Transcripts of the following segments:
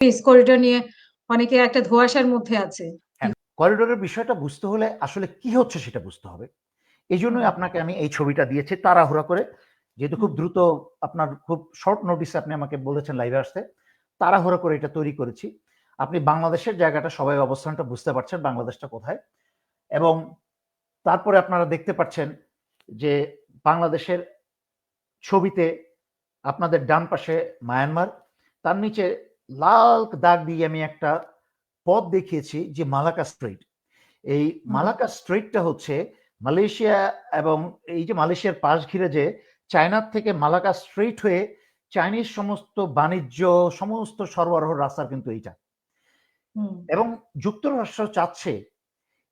Corridor নিয়ে অনেকে একটা ধোঁয়াশার মধ্যে আছে। করিডোরের বিষয়টা বুঝতে হলে আসলে কি হচ্ছে সেটা বুঝতে হবে। এই জন্যই আপনাকে আমি এই ছবিটা দিয়েছি তাড়াহুড়া করে। যেহেতু খুব দ্রুত আপনার খুব শর্ট নোটিসে আপনি আমাকে বলেছেন লাইভে আসতে। তাড়াহুড়া করে এটা তৈরি করেছি। আপনি বাংলাদেশের জায়গাটা সবাই অবস্থানটা বুঝতে পারছেন বাংলাদেশটা কোথায়। এবং তারপরে আপনারা দেখতে পাচ্ছেন যে বাংলাদেশের ছবিতে আপনাদের ডান পাশে মায়ানমার, তার নিচে লাল দাগ দিয়ে আমি একটা পথ দেখিয়েছি যে মালাকা স্ট্রেইট। এই মালাকা মালাক্কা স্ট্রেইটটা হচ্ছে মালয়েশিয়া এবং এই যে মালয়েশিয়ার পাশ ঘিরে যে চায়নার থেকে মালাক্কা স্ট্রেইট হয়ে চাইনিজ সমস্ত বাণিজ্য সমস্ত সরবরাহ রাস্তার কিন্তু এইটা। এবং যুক্তরাষ্ট্র চাচ্ছে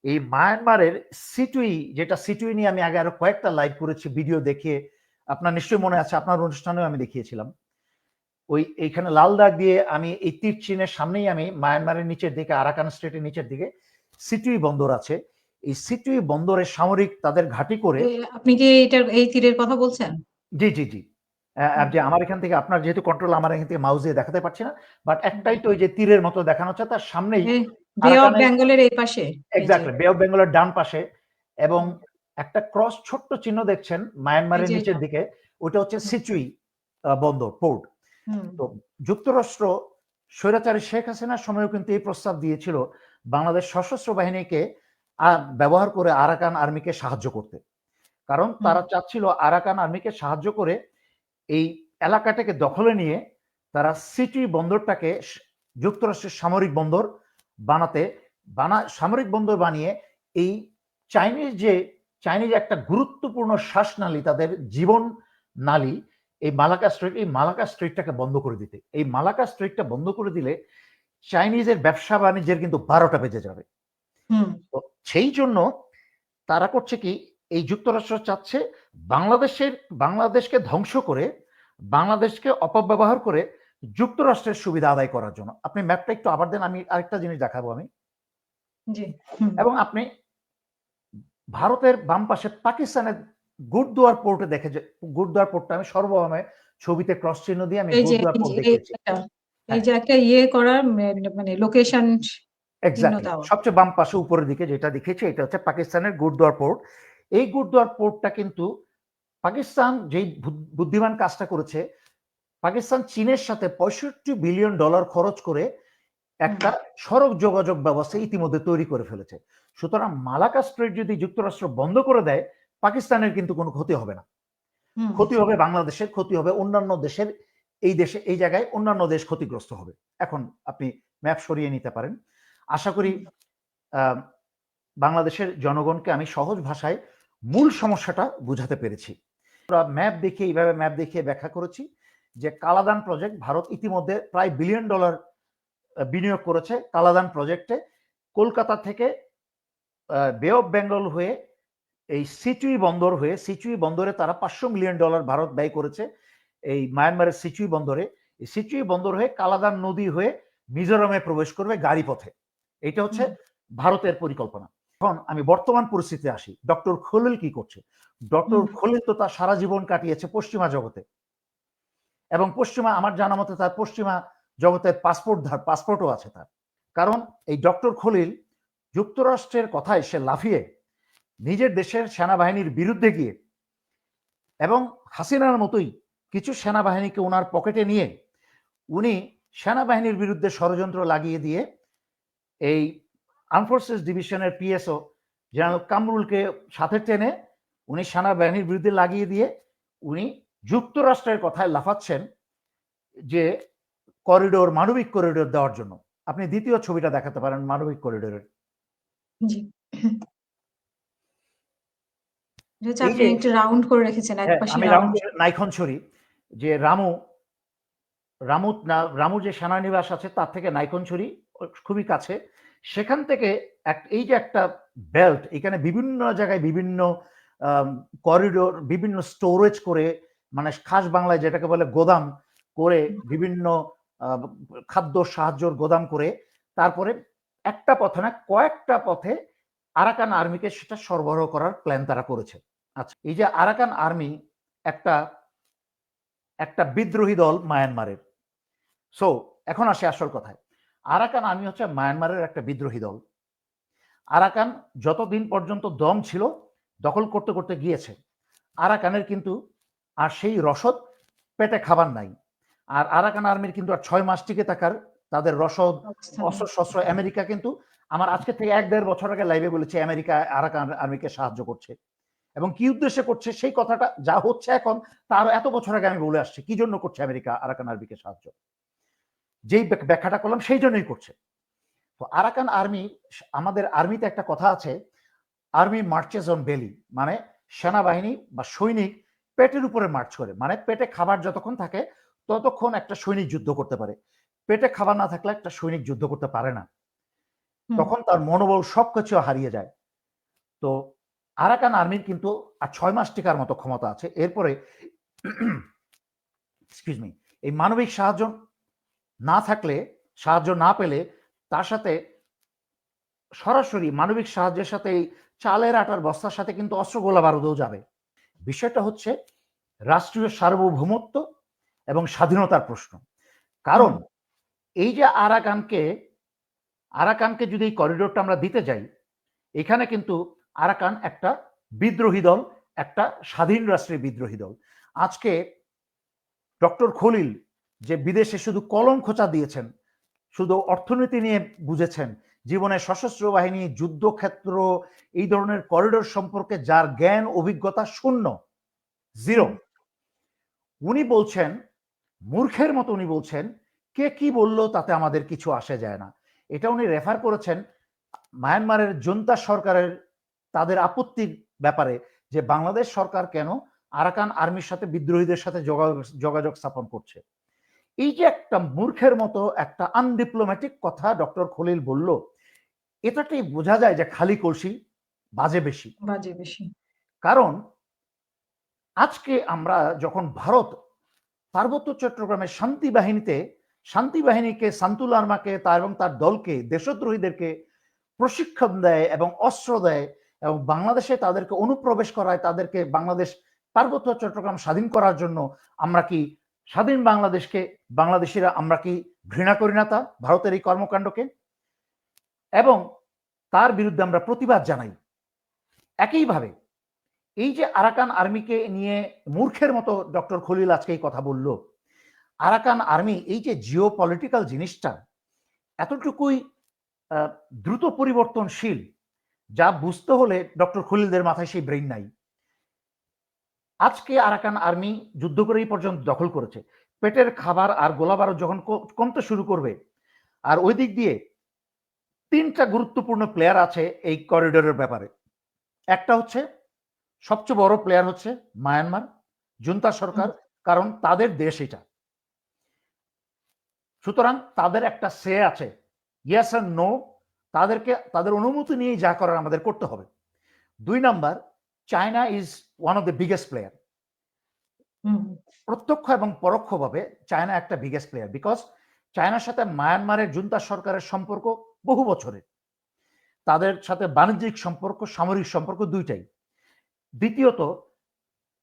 এই মায়ানমারের সিটুই যেটা সিটুই নিয়ে আমি আগে আরও কয়েকটা লাইভ করেছি ভিডিও দেখিয়ে আপনার নিশ্চয়ই মনে আছে আপনার অনুষ্ঠানেও আমি দেখিয়েছিলাম। ওই এইখানে লাল দাগ দিয়ে আমি এই তীর চিহ্নের সামনেই আমি মায়ানমারের নিচের দিকে আরাকান স্টেটের নিচের দিকে সিটুই বন্দর আছে। এই সিটুই বন্দরে সামরিক তাদের ঘাঁটি করে আপনি কি এটার এই তীরের কথা বলছেন? জি, জি, জি। যে আমার এখান থেকে আপনার যেহেতু কন্ট্রোল আমার এখান থেকে মাউস দিয়ে দেখাতে পারছি না। বাট একটাই তো ওই যে তীরের মতো দেখানো হচ্ছে তার সামনেই বে অফ বেঙ্গলের এই পাশে? এক্সাক্টলি বে অফ বেঙ্গলের ডান পাশে এবং একটা ক্রস ছোট্ট চিহ্ন দেখছেন মায়ানমারের নিচের দিকে ওটা হচ্ছে। সিচুই বন্দর পোর্ট। তো যুক্তরাষ্ট্র স্বৈরাচারী শেখ হাসিনার সময়ও কিন্তু এই প্রস্তাব দিয়েছিল বাংলাদেশ সশস্ত্র বাহিনীকে ব্যবহার করে আরাকান আর্মিকে সাহায্য করতে। কারণ তারা চাচ্ছিল আরাকান আর্মিকে সাহায্য করে এই এলাকাটাকে দখলে নিয়ে তারা সিটি বন্দরটাকে যুক্তরাষ্ট্রের সামরিক বন্দর বানাতে বানা সামরিক বন্দর বানিয়ে এই চাইনিজ যে চাইনিজ একটা গুরুত্বপূর্ণ শ্বাসনালী তাদের জীবন নালী এই মালাক্কা স্ট্রেইট এই মালাক্কা স্ট্রেইটটাকে বন্ধ করে দিতে। এই মালাক্কা স্ট্রেইটটা বন্ধ করে দিলে চাইনিজের ব্যবসা বাণিজ্যের কিন্তু বারোটা বেজে যাবে। তো সেই জন্য তারা করছে কি এই যুক্তরাষ্ট্র চাচ্ছে বাংলাদেশের বাংলাদেশকে ধ্বংস করে বাংলাদেশকে অপব্যবহার করে যুক্তরাষ্ট্রের সুবিধা আদায় করার জন্য। আপনি ম্যাপটা একটু আবার দেন আমি আরেকটা জিনিস দেখাবো আমি। জি। এবং আপনি ভারতের বাম পাশে পাকিস্তানের গুরুদুয়ার পোর্টে দেখে গুরুদুয়ার পোর্টটা আমি সর্বময় ছবিতে ক্রস চিহ্ন দিয়ে আমি গুরুদুয়ার পোর্ট যে এই দেখিয়েছি। এটা এই হ্যাঁ। যে একটা ইয়ে করা মে মানে লোকেশন সবচেয়ে বাম পাশে উপরের দিকে যেটা দেখিয়েছি এটা হচ্ছে পাকিস্তানের গুরুদুয়ার পোর্ট। এই গুরুদুয়ার পোর্টটা কিন্তু পাকিস্তান যেই বুদ্ধিমান কাজটা করেছে, পাকিস্তান চীনের সাথে ৬৫ বিলিয়ন ডলার খরচ করে একটা সড়ক যোগাযোগ ব্যবস্থা ইতিমধ্যে তৈরি করে ফেলেছে। সুতরাং মালাক্কা স্ট্রেইট যদি যুক্তরাষ্ট্র বন্ধ করে দেয়, পাকিস্তানের কিন্তু কোনো ক্ষতি হবে না। ক্ষতি হবে বাংলাদেশের, ক্ষতি হবে অন্যান্য দেশের এই দেশে এই জায়গায় অন্যান্য দেশ ক্ষতিগ্রস্ত হবে। এখন আপনি ম্যাপ সরিয়ে নিতে পারেন। আশা করি। বাংলাদেশের জনগণকে আমি সহজ ভাষায় মূল সমস্যাটা বুঝাতে পেরেছি। আমরা ম্যাপ দেখিয়ে এইভাবে ম্যাপ দেখিয়ে ব্যাখ্যা করেছি যে কালাদান প্রজেক্ট ভারত ইতিমধ্যে প্রায় বিলিয়ন ডলার বিনিয়োগ করেছে কালাদান প্রজেক্টে। কলকাতা থেকে বে অফ বেঙ্গল হয়ে এই সিচুই বন্দর হয়ে সিচুই বন্দরে তারা ৫০০ মিলিয়ন ডলার ভারত ব্যয় করেছে এই মায়ানমারের সিচুই বন্দরে। এই সিচুই বন্দর হয়ে কালাদান নদী হয়ে মিজোরামে প্রবেশ করবে গাড়ি পথে। এটা হচ্ছে ভারতের পরিকল্পনা। এখন আমি বর্তমান পরিস্থিতিতে আসি। ডক্টর খলিল কি করছে? ডক্টর। খলিল তো তার সারা জীবন কাটিয়েছে পশ্চিমা জগতে। এবং পশ্চিমা আমার জানা মতে তার পশ্চিমা জগতের পাসপোর্ট ধার পাসপোর্টও আছে তার। কারণ এই ডক্টর খলিল যুক্তরাষ্ট্রের কথায় সে লাফিয়ে নিজের দেশের সেনাবাহিনীর বিরুদ্ধে গিয়ে এবং হাসিনার মতোই কিছু সেনাবাহিনীকে ওনার পকেটে নিয়ে উনি সেনাবাহিনীর বিরুদ্ধে ষড়যন্ত্র লাগিয়ে দিয়ে এই আর্মড ফোর্সেস ডিভিশনের পিএসও জেনারেল কামরুলকে সাথে টেনে উনি সেনাবাহিনীর বিরুদ্ধে লাগিয়ে দিয়ে উনি যুক্তরাষ্ট্রের কথায় লাফাচ্ছেন যে করিডোর, মানবিক করিডোর দেওয়ার জন্য। আপনি দ্বিতীয় ছবিটা দেখাতে পারেন মানবিক করিডোরের। আপনি একটু রাউন্ড করে রেখেছেন হ্যাঁ, একপাশে আমি রাউন্ড। রাউন্ড নাইক্ষণছড়ি যে রামু রামু না রামুর যে সেনানিবাস আছে তার থেকে খুবই কাছে। সেখান থেকে এক এই যে একটা বেল্ট এখানে বিভিন্ন জায়গায় বিভিন্ন করিডোর বিভিন্ন স্টোরেজ করে মানে খাস বাংলায় যেটাকে বলে গোদাম করে বিভিন্ন খাদ্য সাহায্যর গোদাম করে তারপরে একটা পথে না কয়েকটা পথে আরাকান আর্মিকে সেটা সরবরাহ করার প্ল্যান তারা করেছে। আচ্ছা এই যে আরাকান আর্মি একটা একটা বিদ্রোহী দল মায়ানমারের। সো এখন আসে আসল কথায় আরাকান আর্মি হচ্ছে মায়ানমারের একটা বিদ্রোহী দল আরাকান যতদিন পর্যন্ত দম ছিল, দখল করতে করতে গিয়েছে আরাকানের কিন্তু আর সেই রসদ পেটে খাবার নাই আর আরাকান আর্মির কিন্তু আর ছয় মাস টিকে থাকার তাদের রসদ অস্ত্র শস্ত্র আমেরিকা কিন্তু আমার আজকে থেকে এক দেড় বছর আগে লাইভে বলেছে আমেরিকা আরাকান আর্মিকে সাহায্য করছে। এবং কি উদ্দেশ্যে করছে সেই কথাটা যা হচ্ছে এখন তার এত বছর আগে আমি বলে আসছি কি জন্য করছে আমেরিকা আরাকান আর্মিকে সাহায্য? যেই ব্যাখ্যাটা করলাম সেই জন্যই করছে। তো আরাকান আর্মি আমাদের আর্মিতে একটা কথা আছে আর্মি মার্চেস অন বেলি মানে সেনাবাহিনী বা সৈনিক পেটের উপরে মার্চ করে মানে পেটে খাবার যতক্ষণ থাকে ততক্ষণ একটা সৈনিক যুদ্ধ করতে পারে। পেটে খাবার না থাকলে একটা সৈনিক যুদ্ধ করতে পারে না। তখন তার মনোবল সবকিছু হারিয়ে যায়। তো আরাকান আর্মির কিন্তু আর ছয় মাস টিকার মতো ক্ষমতা আছে। এরপরে এক্সকিউজ মি এই মানবিক সাহায্য না থাকলে সাহায্য না পেলে তার সাথে সরাসরি মানবিক সাহায্যের সাথে এই চালের আটার বস্তার সাথে কিন্তু অস্ত্র গোলা বারুদও যাবে। বিষয়টা হচ্ছে রাষ্ট্রীয় সার্বভৌমত্ব এবং স্বাধীনতার প্রশ্ন। কারণ। এই যে আরাকানকে আরাকানকে যদি এই করিডোরটা আমরা দিতে যাই, এখানে কিন্তু আরাকান একটা বিদ্রোহী দল, একটা স্বাধীন রাষ্ট্রের বিদ্রোহী দল। আজকে ডক্টর খলিল যে বিদেশে শুধু কলম খোঁচা দিয়েছেন, শুধু অর্থনীতি নিয়ে বুঝেছেন, জীবনে সশস্ত্র বাহিনী, যুদ্ধক্ষেত্র, এই ধরনের করিডোর সম্পর্কে যার জ্ঞান, অভিজ্ঞতা শূন্য, জিরো। উনি বলছেন, মূর্খের মতো উনি বলছেন কে কি বলল তাতে আমাদের কিছু আসে যায় না। এটা উনি রেফার করেছেন মায়ানমারের জনতা সরকারের তাদের আপত্তির ব্যাপারে যে বাংলাদেশ সরকার কেন আরাকান আর্মির সাথে বিদ্রোহীদের সাথে যোগাযোগ স্থাপন করছে। এই যে একটা মূর্খের মতো একটা আনডিপ্লোম্যাটিক কথা ডক্টর খলিল বলল এটাতেই বোঝা যায় যে খালি কলসি বাজে বেশি। বাজে বেশি। কারণ আজকে আমরা যখন ভারত পার্বত্য চট্টগ্রামের শান্তি বাহিনীতে শান্তি বাহিনীকে সান্তুল আর্মাকে তা এবং তার দলকে, দেশদ্রোহীদেরকে প্রশিক্ষণ দেয় এবং অস্ত্র দেয় এবং বাংলাদেশে তাদেরকে অনুপ্রবেশ করায়, তাদেরকে বাংলাদেশ পার্বত্য চট্টগ্রাম স্বাধীন করার জন্য আমরা কি স্বাধীন বাংলাদেশকে, বাংলাদেশিরা আমরা কি ঘৃণা করি না তা, ভারতের এই কর্মকাণ্ডকে? এবং তার বিরুদ্ধে আমরা প্রতিবাদ জানাই। একইভাবে এই যে আরাকান আর্মিকে নিয়ে মূর্খের মতো ডক্টর খলিল আজকে এই কথা বলল আরাকান আর্মি এই যে জিও পলিটিক্যাল জিনিসটা এতটুকুই দ্রুত পরিবর্তনশীল যা বুঝতে হলে ডক্টর খলিলদের মাথায় সেই ব্রেইন নাই। আজকে আরাকান আর্মি যুদ্ধ করে এই পর্যন্ত দখল করেছে। পেটের খাবার আর গোলাবারও যখন কমতে শুরু করবে আর ওই দিক দিয়ে তিনটা গুরুত্বপূর্ণ প্লেয়ার আছে এই করিডোরের ব্যাপারে। একটা হচ্ছে সবচেয়ে বড় প্লেয়ার হচ্ছে মায়ানমার জুন্তা সরকার কারণ তাদের দেশ এটা। সুতরাং তাদের একটা সে আছে ইয়েস আর নো তাদেরকে তাদের অনুমতি নিয়ে যা করার আমাদের করতে হবে। দুই number China is one of the biggest player প্রত্যক্ষ এবং পরোক্ষভাবে চায়না একটা বিগেস্ট প্লেয়ার বিকজ চায়নার সাথে মায়ানমারের জুন্তা সরকারের সম্পর্ক বহু বছরের। তাদের সাথে বাণিজ্যিক সম্পর্ক সামরিক সম্পর্ক দুইটাই। দ্বিতীয়ত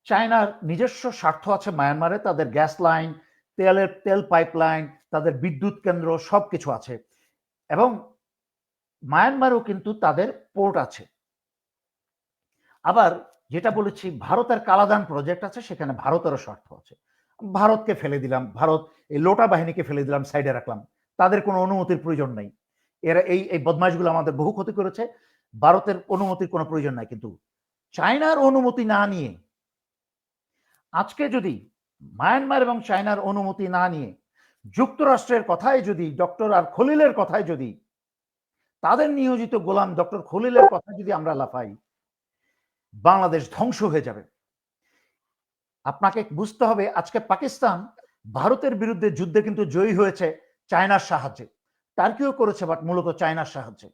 চায়নার নিজস্ব স্বার্থ আছে মায়ানমারে তাদের গ্যাস লাইন তেলের তেল পাইপলাইন তাদের বিদ্যুৎ কেন্দ্র সব কিছু আছে। এবং মায়ানমারও কিন্তু তাদের পোর্ট আছে। আবার যেটা বলেছি, ভারতের কালাদান প্রজেক্ট আছে, সেখানে ভারতেরও স্বার্থ আছে। ভারতকে ফেলে দিলাম, ভারত এই লোটা বাহিনীকে ফেলে দিলাম সাইডে রাখলাম। তাদের কোনো অনুমতির প্রয়োজন নাই। এরা এই এই বদমাইশগুলো আমাদের বহু ক্ষতি করেছে। ভারতের অনুমতির কোনো প্রয়োজন নাই। কিন্তু চায়নার অনুমতি না নিয়ে, আজকে যদি মায়ানমার এবং চায়নার অনুমতি না নিয়ে যুক্তরাষ্ট্রের কথায় যদি, ডক্টর আর খলিলের কথায় যদি, তাদের নিয়োজিত গোলাম ডক্টর খলিলের কথা যদি আমরা লাফাই, বাংলাদেশ ধ্বংস হয়ে যাবে। আপনাকে বুঝতে হবে, আজকে পাকিস্তান ভারতের বিরুদ্ধে যুদ্ধে কিন্তু জয়ী হয়েছে চায়নার সাহায্যে। টার্কিও করেছে, বাট মূলত চায়নার সাহায্যে।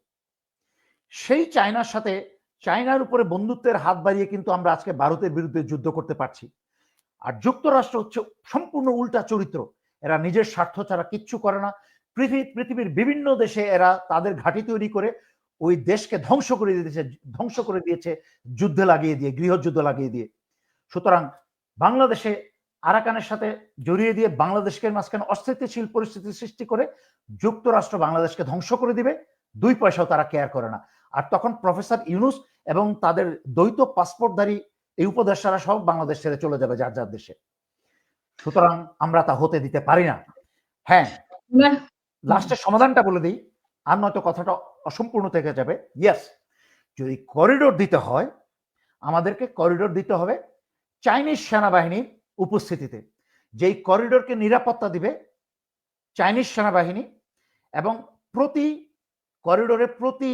সেই চায়নার সাথে চায়নার উপরে বন্ধুত্বের হাত বাড়িয়ে কিন্তু আমরা আজকে ভারতের বিরুদ্ধে যুদ্ধ করতে পারছি। আর যুক্তরাষ্ট্র হচ্ছে সম্পূর্ণ উল্টা চরিত্র। এরা নিজের স্বার্থ ছাড়া কিচ্ছু করে না। পৃথিবী পৃথিবীর বিভিন্ন দেশে এরা তাদের ঘাঁটি তৈরি করে ওই দেশকে ধ্বংস করে দিয়েছে, ধ্বংস করে দিয়েছে, যুদ্ধে লাগিয়ে দিয়ে, গৃহযুদ্ধ লাগিয়ে দিয়ে। সুতরাং বাংলাদেশে আরাকানের সাথে জড়িয়ে দিয়ে বাংলাদেশকে মাঝখানে অস্থিতিশীল পরিস্থিতি সৃষ্টি করে যুক্তরাষ্ট্র বাংলাদেশকে ধ্বংস করে দিবে, দুই পয়সাও তারা কেয়ার করে না। আর তখন প্রফেসর ইউনুস এবং তাদের দ্বৈত পাসপোর্টধারী এই উপদেষ্টারা সব বাংলাদেশ ছেড়ে চলে যাবে যার যার দেশে। সুতরাং আমরা তা হতে দিতে পারি না। হ্যাঁ লাস্টের সমাধানটা বলে দিই। আর নয়তো কথাটা অসম্পূর্ণ থেকে যাবে। ইয়েস যদি করিডোর দিতে হয়, আমাদেরকে করিডোর দিতে হবে চাইনিজ সেনাবাহিনীর উপস্থিতিতে। যেই করিডোরকে নিরাপত্তা দিবে চাইনিজ সেনাবাহিনী এবং প্রতি করিডোরে প্রতি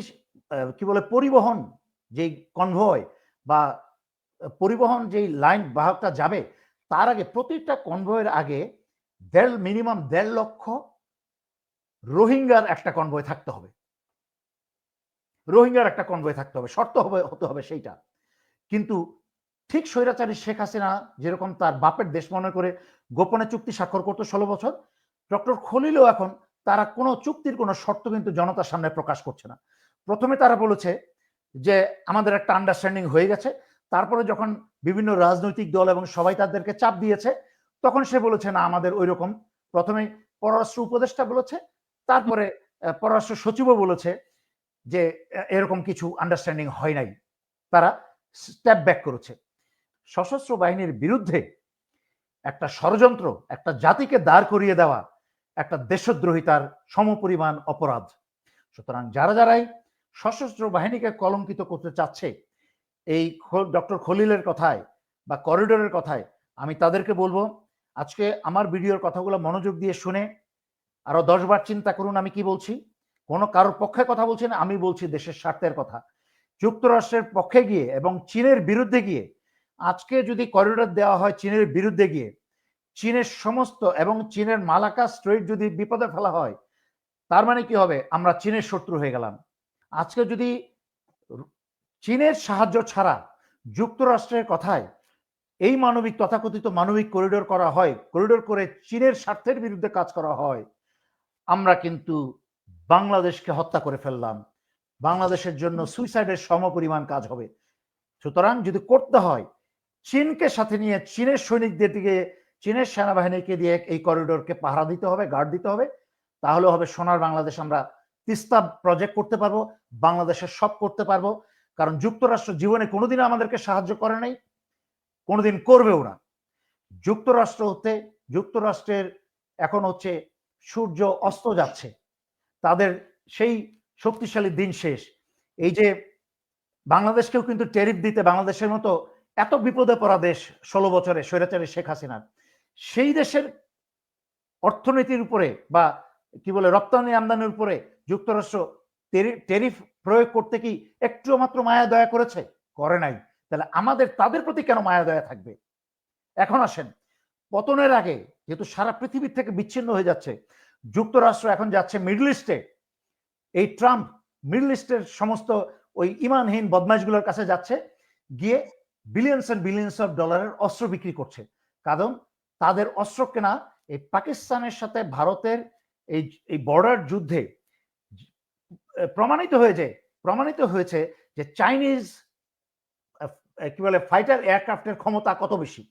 কি বলে, পরিবহন যেই কনভয় বা পরিবহন যেই লাইন বাহকটা যাবে তার আগে প্রতিটা কনভয়ের আগে দেড় মিনিমাম দেড় লক্ষ রোহিঙ্গার একটা কনভয় থাকতে হবে। রোহিঙ্গার একটা কনভয় থাকতে হবে, শর্ত হবে, হতে হবে সেইটা। কিন্তু ঠিক স্বৈরাচারী শেখ হাসিনা যেরকম তার বাপের দেশ মনে করে গোপনে চুক্তি স্বাক্ষর করতো ষোলো বছর, ডক্টর খলিলও এখন তারা কোনো চুক্তির কোনো শর্ত কিন্তু জনতার সামনে প্রকাশ করছে না। প্রথমে তারা বলেছে যে, আমাদের একটা আন্ডারস্ট্যান্ডিং হয়ে গেছে তারপরে যখন বিভিন্ন রাজনৈতিক দল এবং সবাই তাদেরকে চাপ দিয়েছে, তখন সে বলেছে, না, আমাদের ওই রকম প্রথমে পররাষ্ট্র উপদেষ্টা বলেছে, তারপরে পররাষ্ট্র সচিবও বলেছে যে এরকম কিছু আন্ডারস্ট্যান্ডিং হয় নাই। তারা স্টেপ ব্যাক করেছে। সশস্ত্র বাহিনীর বিরুদ্ধে একটা ষড়যন্ত্র, একটা জাতিকে দাঁড় করিয়ে দেওয়া, একটা দেশদ্রোহিতার সমপরিমাণ অপরাধ। সুতরাং যারা যারাই সশস্ত্র বাহিনীকে কলঙ্কিত করতে চাচ্ছে এই ডক্টর খলিলের কথায় বা করিডোরের কথায় আমি তাদেরকে বলব, আজকে আমার ভিডিওর কথাগুলো মনোযোগ দিয়ে শুনে আরও দশবার চিন্তা করুন আমি কি বলছি। কোনো কারোর পক্ষে কথা বলছি না, আমি বলছি দেশের স্বার্থের কথা। যুক্তরাষ্ট্রের পক্ষে গিয়ে এবং চীনের বিরুদ্ধে গিয়ে, আজকে যদি করিডোর দেওয়া হয় চীনের বিরুদ্ধে গিয়ে, চীনের সমস্ত এবং চীনের মালাকা স্ট্রেট যদি বিপদে ফেলা হয়, তার মানে কি হবে? আমরা চীনের শত্রু হয়ে গেলাম। আজকে যদি চীনের সাহায্য ছাড়া যুক্তরাষ্ট্রের কথায় এই মানবিক, তথাকথিত মানবিক করিডোর করা হয় করিডোর করে চীনের স্বার্থের বিরুদ্ধে কাজ করা হয়। আমরা কিন্তু বাংলাদেশকে হত্যা করে ফেললাম। বাংলাদেশের জন্য সুইসাইডের সমপরিমাণ কাজ হবে। সুতরাং যদি করতে হয়, চীনকে সাথে নিয়ে চীনের সৈনিকদের দিকে, চীনের সেনাবাহিনীকে দিয়ে এই করিডোরকে পাহারা দিতে হবে গার্ড দিতে হবে, তাহলে হবে সোনার বাংলাদেশ। আমরা তিস্তা প্রজেক্ট করতে পারব, বাংলাদেশের সব করতে পারব। কারণ যুক্তরাষ্ট্র জীবনে কোনোদিন আমাদেরকে সাহায্য করে নাই, কোনোদিন করবেও না। যুক্তরাষ্ট্র হতে, যুক্তরাষ্ট্রের এখন হচ্ছে সূর্য অস্ত যাচ্ছে, তাদের সেই শক্তিশালী দিন শেষ। এই যে বাংলাদেশকেও কিন্তু টেরিফ দিতে বাংলাদেশের মতো এত বিপদে পড়া দেশ ষোলো বছরে স্বৈরাচারী শেখ হাসিনার, সেই দেশের অর্থনীতির উপরে বা কি বলে রপ্তানি আমদানির উপরে যুক্তরাষ্ট্র টেরিফ প্রয়োগ করতে কি একটু মাত্র মায়া দয়া করেছে? করে নাই। তাহলে আমাদের, তাদের প্রতি কেন মায়া দয়া থাকবে? এখন আসেন। পতনের আগে যেহেতু সারা পৃথিবীর থেকে বিচ্ছিন্ন হয়ে যাচ্ছে, যুক্তরাষ্ট্র এখন যাচ্ছে মিডল ইস্টে। এই ট্রাম্প মিডল ইস্টের সমস্ত ওই ইমানহীন বদমাইশগুলোর কাছে যাচ্ছে, গিয়ে বিলিয়নস অ্যান্ড বিলিয়নস অফ ডলারের অস্ত্র বিক্রি করছে। কারণ তাদের অস্ত্র কেনা এই পাকিস্তানের সাথে ভারতের এই এই বর্ডার যুদ্ধে প্রমাণিত হয়েছে প্রমাণিত হয়েছে যে চাইনিজ কি বলে ফাইটার এয়ারক্রাফটের ক্ষমতা কত বেশি?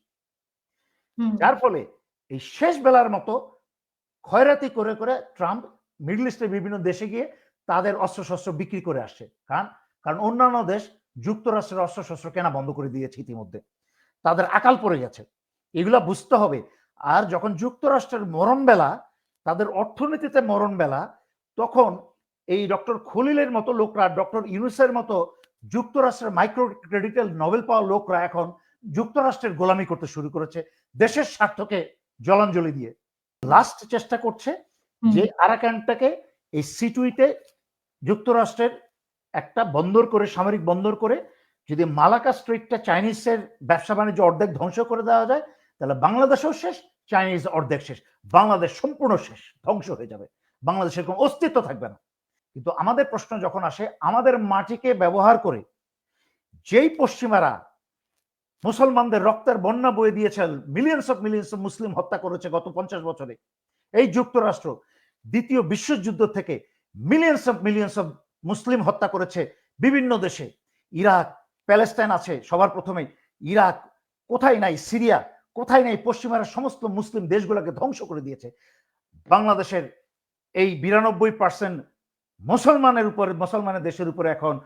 যার ফলে এই শেষ বেলার মতো ক্ষয়রাতি করে করে ট্রাম্প মিডল ইস্টের বিভিন্ন দেশে গিয়ে তাদের অস্ত্রশস্ত্র বিক্রি করে আসছে। কারণ কারণ অন্যান্য দেশ যুক্তরাষ্ট্রের অস্ত্রশস্ত্র কেনা বন্ধ করে দিয়েছে ইতিমধ্যে। তাদের আকাল পড়ে গেছে। এগুলা বুঝতে হবে। আর যখন যুক্তরাষ্ট্রের মরণ বেলা তাদের অর্থনীতিতে মরণ বেলা তখন এই ডক্টর খলিলের মতো লোকরা ডক্টর ইউনুসের মতো যুক্তরাষ্ট্রের মাইক্রো ক্রেডিটের নোবেল পাওয়া লোকরা এখন যুক্তরাষ্ট্রের গোলামি করতে শুরু করেছে দেশের স্বার্থকে জলাঞ্জলি দিয়ে। লাস্ট চেষ্টা করছে যে আরাকানটাকে এই সিটুইতে যুক্তরাষ্ট্রের একটা বন্দর করে সামরিক বন্দর করে যদি মালাকা স্ট্রিটটা চাইনিজের ব্যবসা বাণিজ্য অর্ধেক ধ্বংস করে দেওয়া যায় তাহলে বাংলাদেশও শেষ চাইনিজ অর্ধেক শেষ বাংলাদেশ সম্পূর্ণ শেষ ধ্বংস হয়ে যাবে। বাংলাদেশের কোনো অস্তিত্ব থাকবে না। কিন্তু আমাদের প্রশ্ন যখন আসে, আমাদের মাটিকে ব্যবহার করে যেই পশ্চিমারা মুসলমানদের রক্তের বন্যা বয়ে দিয়েছে millions of millions of Muslim হত্যা করেছে গত পঞ্চাশ বছরে, এই যুক্তরাষ্ট্র দ্বিতীয় বিশ্বযুদ্ধ থেকে millions of millions of Muslim হত্যা করেছে বিভিন্ন দেশে। ইরাক প্যালেস্টাইন আছে সবার প্রথমে ইরাক কোথায় নাই? সিরিয়া কোথায় নাই? পশ্চিমারা সমস্ত মুসলিম দেশগুলোকে ধ্বংস করে দিয়েছে। বাংলাদেশের এই বিরানব্বই পার্সেন্ট মুসলমানের উপরে মুসলমানের দেশের উপরে এখন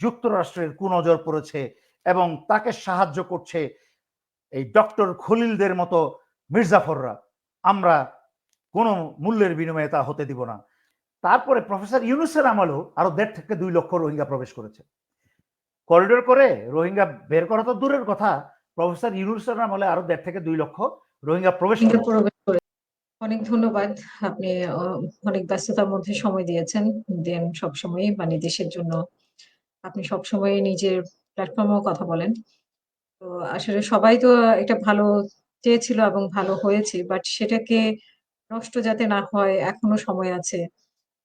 যুক্তরাষ্ট্রের কুনজর পড়েছে এবং তাকে সাহায্য করছে এই ডক্টর খলিলদের মতো মির্জাফররা। আমরা কোনো মূল্যের বিনিময়ে তা হতে দিব না। তারপরে প্রফেসর ইউনুসের আমলেও আরও দেড় থেকে দুই লক্ষ রোহিঙ্গা প্রবেশ করেছে। করিডোর করে রোহিঙ্গা বের করা তো দূরের কথা প্রফেসর ইউনুসের আমলে আরও দেড় থেকে দুই লক্ষ রোহিঙ্গা প্রবেশ রোহিঙ্গা করেছে প্রবেশ করে অনেক ধন্যবাদ। আপনি অনেক ব্যস্ততার মধ্যে সময় দিয়েছেন। দেন সবসময় মানে দেশের জন্য আপনি সবসময় নিজের প্ল্যাটফর্মেও কথা বলেন। তো আসলে সবাই তো এটা ভালো চেয়েছিল এবং ভালো হয়েছে বাট সেটাকে নষ্ট যাতে না হয়, এখনও সময় আছে।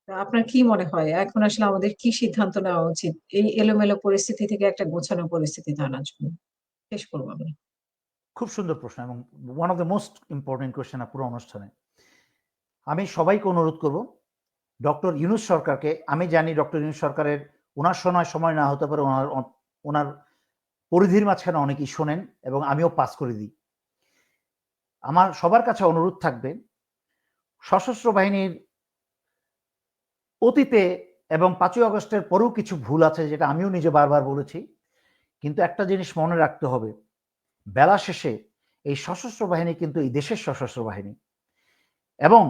আপনার কি মনে হয়? এখন আসলে আমাদের কি সিদ্ধান্ত নেওয়া উচিত? এই এলোমেলো পরিস্থিতি থেকে একটা গোছানো পরিস্থিতিতে আনার জন্য। শেষ করব আমি। খুব সুন্দর প্রশ্ন এবং one of the most important question পুরো অনুষ্ঠানে। আমি সবাইকে অনুরোধ করব, ডক্টর ইউনুস সরকারকে, আমি জানি ডক্টর ইউনুস সরকারের ওনার সময় সময় না হতে পারে ওনার ওনার পরিধির মাঝখানে অনেকেই শোনেন এবং আমিও পাস করে দিই। আমার সবার কাছে অনুরোধ থাকবে, সশস্ত্র বাহিনীর অতীতে এবং পাঁচই আগস্টের পরেও কিছু ভুল আছে যেটা আমিও নিজে বারবার বলেছি, কিন্তু একটা জিনিস মনে রাখতে হবে, বেলা শেষে এই সশস্ত্র বাহিনী কিন্তু এই দেশের সশস্ত্র বাহিনী এবং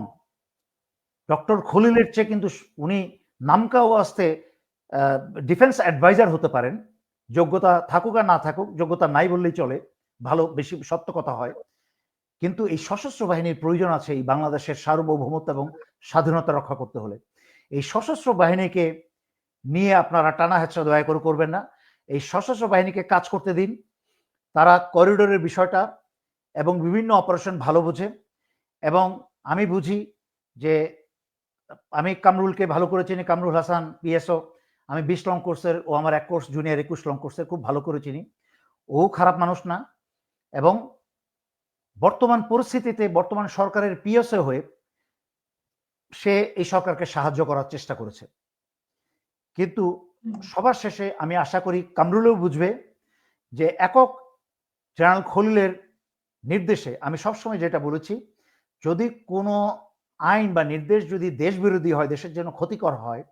ডক্টর খলিলের চেয়ে কিন্তু উনি নামকাও আসতে ডিফেন্স অ্যাডভাইজার হতে পারেন। যোগ্যতা থাকুক আর না থাকুক, যোগ্যতা নাই বললেই চলে। ভালো, বেশি সত্য কথা হয়। কিন্তু এই সশস্ত্র বাহিনীর প্রয়োজন আছে এই বাংলাদেশের সার্বভৌমত্ব এবং স্বাধীনতা রক্ষা করতে হলে। এই সশস্ত্র বাহিনীকে নিয়ে আপনারা টানা হেঁচড়া দয়া করে করবেন না। এই সশস্ত্র বাহিনীকে কাজ করতে দিন। তারা করিডোরের বিষয়টা এবং বিভিন্ন অপারেশন ভালো বোঝে। এবং আমি বুঝি যে আমি কামরুলকে ভালো করে চিনি কামরুল হাসান পিএসও। আমি বিশ লং কোর্সের ও আমার এক কোর্স জুনিয়র একুশ লং কোর্সের খুব ভালো করে চিনি। ও খারাপ মানুষ না এবং বর্তমান পরিস্থিতিতে বর্তমান সরকারের পিএসও হয়ে সে এই সরকারকে সাহায্য করার চেষ্টা করেছে। কিন্তু সবার শেষে আমি আশা করি কামরুলেও বুঝবে যে একক জেনারেল খলিলের নির্দেশে আমি সবসময় যেটা বলেছি যদি কোনো আইন বা নির্দেশ যদি দেশ বিরোধী হয়, দেশের জন্য ক্ষতিকর হয়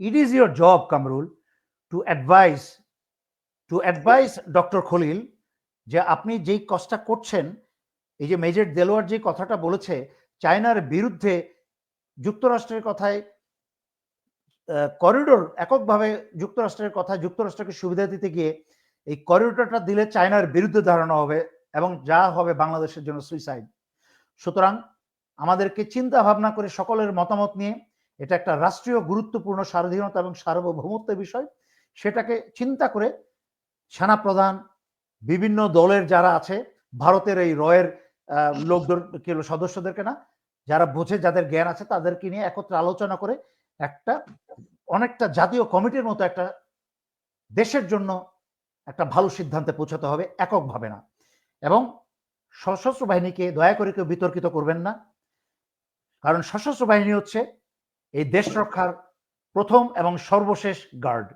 it is your job Kamrul to advise to advise doctor Khalil যে আপনি যেই কাজটা করছেন, এই যে মেজর দেলোয়ার যে কথাটা বলেছে চায়নার বিরুদ্ধে যুক্তরাষ্ট্রের কথায় করিডোর এককভাবে যুক্তরাষ্ট্রের কথা যুক্তরাষ্ট্রকে সুবিধা দিতে গিয়ে এই করিডোরটা দিলে চায়নার বিরুদ্ধে ধারণা হবে এবং যা হবে বাংলাদেশের জন্য সুইসাইড সুতরাং আমাদেরকে চিন্তা ভাবনা করে সকলের মতামত নিয়ে, এটা একটা রাষ্ট্রীয় গুরুত্বপূর্ণ স্বাধীনতা এবং সার্বভৌমত্বের বিষয়, সেটাকে চিন্তা করে সেনাপ্রধান, বিভিন্ন দলের যারা আছে, ভারতের এই রয়ের লোকদের সদস্যদেরকে না, যারা বোঝে, যাদের জ্ঞান আছে, তাদেরকে নিয়ে একত্রে আলোচনা করে একটা, অনেকটা জাতীয় কমিটির মতো একটা দেশের জন্য একটা ভালো সিদ্ধান্তে পৌঁছাতে হবে, এককভাবে না। এবং সশস্ত্র বাহিনীকে দয়া করে কেউ বিতর্কিত করবেন না। কারণ সশস্ত্র বাহিনী হচ্ছে এই দেশ রক্ষার প্রথম এবং সর্বশেষ গার্ড